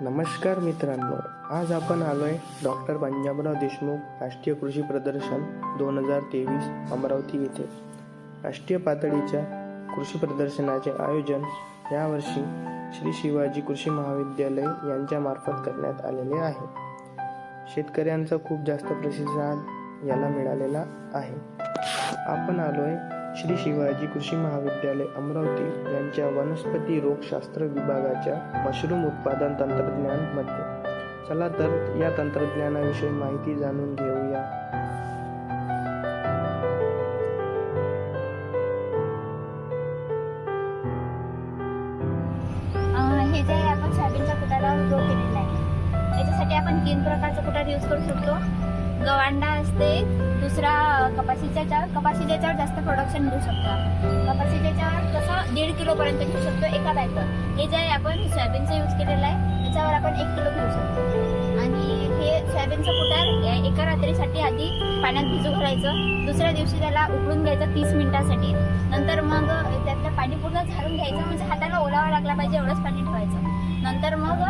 नमस्कार मित्रांनो आज आपण आलोय डॉक्टर पंजाबराव देशमुख राष्ट्रीय कृषी प्रदर्शन दोन हजार तेवीस अमरावती येथे. राष्ट्रीय पातळीच्या कृषी प्रदर्शनाचे आयोजन यावर्षी श्री शिवाजी कृषी महाविद्यालय यांच्या मार्फत करण्यात आलेले आहे. शेतकऱ्यांचा खूप जास्त प्रतिसाद याला मिळालेला आहे. आपण आलोय श्री शिवाजी कृषी महाविद्यालय अमरावती यांच्या वनस्पती रोगशास्त्र विभागाच्या मशरूम उत्पादन तंत्रज्ञानमध्ये. चला तर या तंत्रज्ञानाविषयी माहिती जाणून घेऊया. हे जे आपण सोयाबीनच्या कुटारावर केलेलं आहे. याच्यासाठी आपण तीन प्रकारचा कुटार यूज करू शकतो. गवांडा असते दुसरा कपाशीच्या चार कपाशीच्या याच्यावर जास्त प्रोडक्शन घेऊ शकतो. कपाशीच्या चार कसं दीड किलो पर्यंत घेऊ शकतो एका बॅगवर हे जे आहे आपण सोयाबीनचं यूज केलेलं आहे त्याच्यावर आपण एक किलो घेऊ शकतो. आणि हे सोयाबीनचं कुटार एका रात्रीसाठी आधी पाण्यात भिजू घालायचं. दुसऱ्या दिवशी त्याला उकळून घ्यायचं तीस मिनिटासाठी. नंतर मग त्यातलं पाणी पूर्ण झाडून घ्यायचं म्हणजे हाताला ओलावा लागला पाहिजे एवढंच पाणी नंतर मग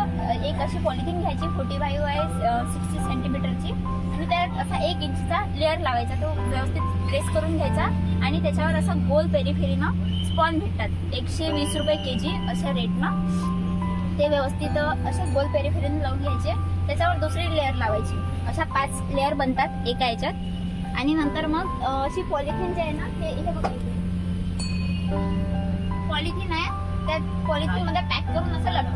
एक अशी पॉलिथिन घ्यायची फोर्टी फाईव्ह आहे सिक्स्टी सेंटीमीटरची. आणि त्यात असा एक इंचचा लेअर लावायचा तो व्यवस्थित प्रेस करून घ्यायचा. आणि त्याच्यावर असा गोल पेरीफेरीनं स्पॉन भेटतात. एकशे वीस रुपये के जी अशा रेटनं. ते व्यवस्थित असे गोल पेरीफेरीनं लावून घ्यायचे. त्याच्यावर दुसरी लेअर लावायची. अशा पाच लेअर बनतात एका याच्यात. आणि नंतर मग अशी पॉलिथिन जे आहे ना ते हे बघा. पॉलिथिन आहे. त्या पॉलिथिनमध्ये पॅक करून असं लटकून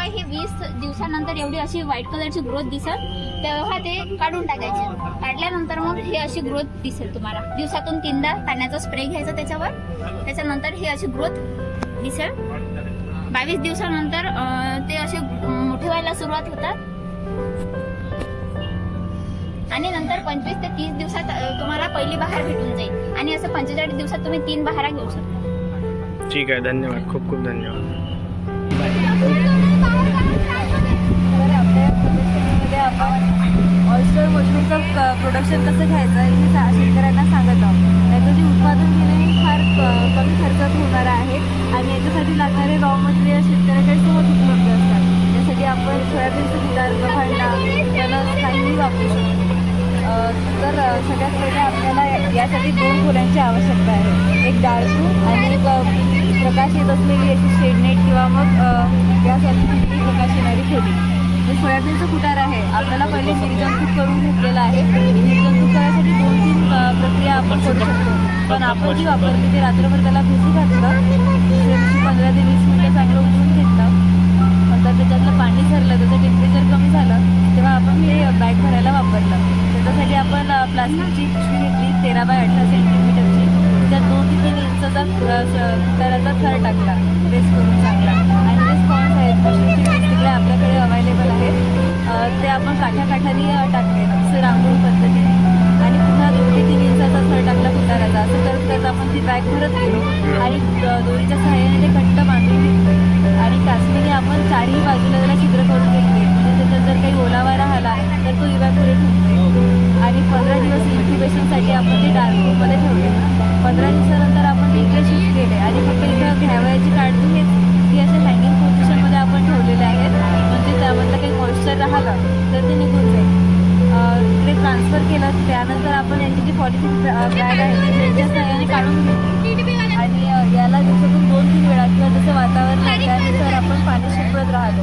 जेव्हा हे वीस दिवसानंतर एवढी अशी व्हाईट कलरची ग्रोथ दिसेल तेव्हा ते काढून टाकायचे. काढल्यानंतर मग हे अशी ग्रोथ दिसेल तुम्हाला. दिवसातून तीनदा पाण्याचा स्प्रे घ्यायचा त्याच्यावर. त्याच्यानंतर ही अशी ग्रोथ दिसेल. बावीस दिवसानंतर ते असे मोठे व्हायला सुरुवात होतात. आणि नंतर पंचवीस ते तीस दिवसात तुम्हाला पहिली बहार भेटून जाईल. आणि असं पंचेचाळीस दिवसात तुम्ही तीन बहारा घेऊ शकता. ठीक आहे धन्यवाद. खूप खूप धन्यवाद. आपल्या आपण मशरूमचं प्रोडक्शन कसं घ्यायचं हे सा- शेतकऱ्यांना सांगत आहोत. याचं जे उत्पादन केलं हे फार क- कमी खर्चात होणार आहे आणि याच्यासाठी लागणारे रॉ मटेरियल शेतकऱ्याकडे सोबत उपलब्ध असतात. त्यासाठी आपण सोयाबीनचं बिदार गव्हांडा त्याला काहीही वापरू शकतो. तर सगळ्यात पहिले आपल्याला यासाठी दोन खोल्यांची आवश्यकता आहे. एक डाळसू आणि एक प्रकाश येत असलेली याची शेडनेट किंवा मग यासारखी कुठली प्रकाश येणारी खोली जे सोयाबीनचं कुटार आहे आपल्याला पहिले निर्जंतूक करून घेतलेलं आहे. निर्जंतूक करायसाठी दोन तीन प्रक्रिया आपण करू शकतो. पण आपण जी वापरली ते रात्रभर त्याला भिजू घातलं. पंधरा ते वीस मिनिटं चांगलं उठून घेतलं. नंतर त्याच्यातलं पाणी सरलं त्याचं टेम्परेचर कमी झालं तेव्हा आपण हे बॅग भरायला वापरलं. त्याच्यासाठी आपण प्लास्टिकची पिशवी घेतली तेरा बाय अठरा सेंटीमीटरची त्यात दोन ते त्याचा थर टाकला. प्रेस करून चांगला. आणि जे स्पॉन्स आहेत तिकडे आपल्याकडे अवेलेबल आहेत ते आपण काठ्या काठाने टाकले. जसं रांगोळी पद्धतीने. आणि पुन्हा दोन ते तीन इंचाचा थर टाकला फुटाराचा असं करत करत आपण ती बॅग भरत गेलो आणि दोरीच्या सहाय्याने ते घट्ट बांधून घेतले. आणि कासणीने आपण चारही बाजूला त्याला छिद्र करून घेतले म्हणजे त्याच्यात जर काही ओलावा राहिला तर तो इव्हॅपोरेट होतो आणि पंधरा दिवस इन्क्युबेशनसाठी आपण ते डार्क रूममध्ये ठेवले पंधरा दिवसानंतर आपण ते इकडे शिफ्ट केले आणि फक्त इथं घ्यावयाची काळजी हेच की असे हँगिंग पोझिशनमध्ये आपण ठेवलेले आहेत म्हणजे त्यामधलं काही मॉइश्चर राहिलं तर ते निघून जाईल अं, इकडे ट्रान्सफर केलं त्यानंतर आपण यांची जी पॉलिथिन बॅग आहे त्यांच्या सहाय्याने काढून घेतली. आणि याला दिवसातून दोन तीन वेळा किंवा जसं वातावरण आहे त्यानुसार आपण पाणी शिपवत राहतो.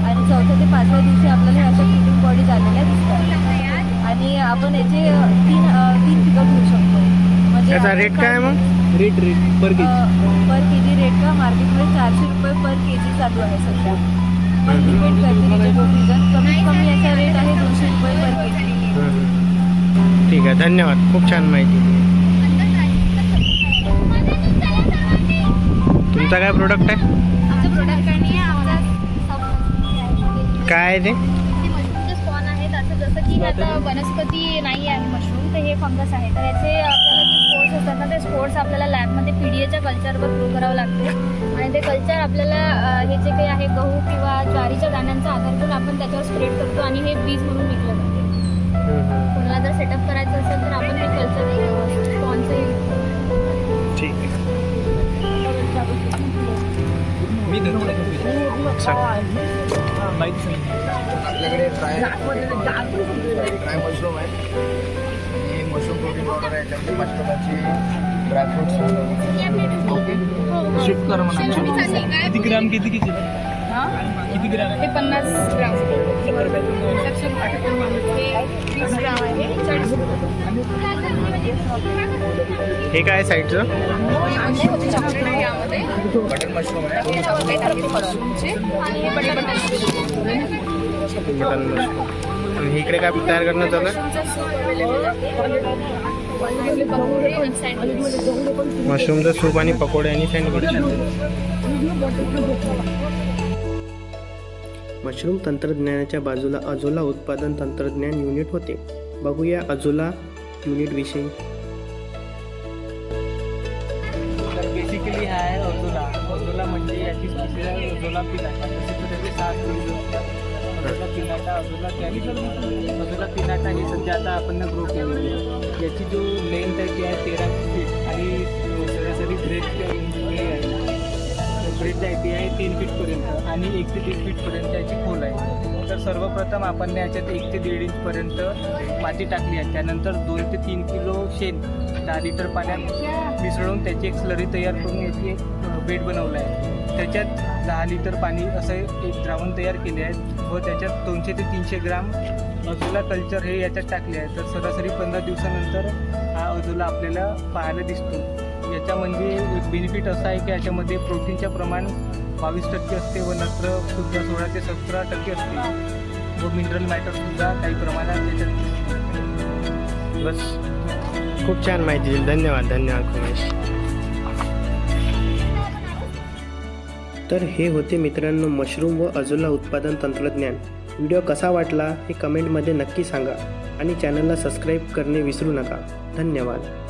आणि चौथ्या ते पाचव्या दिवशी आपल्याला अशा फिटिंग बॉडी झालेल्या दिसतात. आणि आपण याचे तीन तीन पिकं घेऊ शकतो. म्हणजे रेट काय मग? Rate rate per uh, per K G rate का? मार्केटमध्ये चारशे रुपये पर के जी चालू आहे सध्या. पण डिपेंड करते कमीत कमी याचा रेट आहे दोनशे रुपये पर के जी ठीक आहे धन्यवाद. खूप छान माहिती तुमचा काय प्रोडक्ट आहे? प्रोडक्ट काय आहे ते? ते मशरूमचे स्पॉन आहेत असं जसं की आता वनस्पती नाही आहे मशरूम तर हे फंगस आहे तर याचे आपल्याला जे स्पोर्ट्स असतात ना ते स्पोर्ट्स आपल्याला लॅबमध्ये पी डी एच्या कल्चरवर ग्रो करावं लागते आणि ते कल्चर आपल्याला हे जे काही आहे गहू किंवा ज्वारीच्या दाण्यांचा आधार करून आपण त्याच्यावर स्प्रेड करतो आणि हे बीज म्हणून विकलं जातं कोणाला जर सेटअप करायचं असेल तर आपण हे कल्चर स्पॉनचं ठीक आहे. मी आपल्याकडे ड्राय ड्राय मशरूम आहे. आणि मशरूम प्रोटीन पावडर आहे. त्यामध्ये प्रकारचे ड्रायफ्रुट्स ओके शिफ्ट कर म्हणा. किती ग्राम किती किती? किती ग्राम हे पन्नास ग्राम. लक्षात ठेवा. हे वीस ग्राम आहे. चाळीस हे काय साईडचं होते चॉकलेट आहे यामध्ये बटर मशरूम आहे. हे चॉकलेट आहे. मशरूमचे आणि हे बटर मटन मशरूम आणि इकडे काय तयार करणं चालू आहे मशरूमचा सूप अवेलेबल आहे. पकोडे आणि सँडविच. मशरूमचं सूप आणि पकोडे आणि सँडविच. मशरूम तंत्रज्ञानाच्या बाजूला अजोला उत्पादन तंत्रज्ञान युनिट होते. बघूया अजोला युनिट विषयी. तर बेसिकली हा आहे अजोला. अजोला म्हणजे याची स्पेशल आहे अजोला पिनाटा तसेच त्याचे Azolla pinnata Azolla Azolla pinnata हे सध्या आता आपण ग्रो केलेली आहे. याची जो लेंथ आहे ती आहे तेरा फीट आणि सरासरी ब्रेथ आहे. ब्रिज आहे ती आहे तीन फीटपर्यंत आणि एक ते दीड फीटपर्यंत याची खोल आहे. तर सर्वप्रथम आपण याच्यात एक ते दीड इंचपर्यंत माती टाकली आहे. त्यानंतर दोन ते तीन किलो शेण दहा लिटर पाण्यात मिसळून त्याची एक स्लरी तयार करून याची एक बेड बनवलं आहे त्याच्यात दहा लिटर पाणी असं एक द्रावण तयार केले आहे व त्याच्यात दोनशे ते तीनशे ग्राम अजोला कल्चर हे याच्यात टाकले आहे. तर सरासरी पंधरा दिवसानंतर हा अजोला आपल्याला पाहायला दिसतो. याच्यामध्ये बेनिफिट असं आहे की याच्यामध्ये प्रोटीनचं प्रमाण बावीस टक्के असते व नत्र सुद्धा सोळा ते सतरा टक्के असते. व मिनरल मॅटरसुद्धा काही प्रमाणात याच्यात बस. खूप छान माहिती दिली. धन्यवाद. धन्यवाद उमेश तर हे होते मित्रांनो मशरूम व अजोला उत्पादन तंत्रज्ञान. व्हिडिओ कसा वाटला हे कमेंटमध्ये नक्की सांगा आणि चॅनलला सबस्क्राईब करणे विसरू नका. धन्यवाद.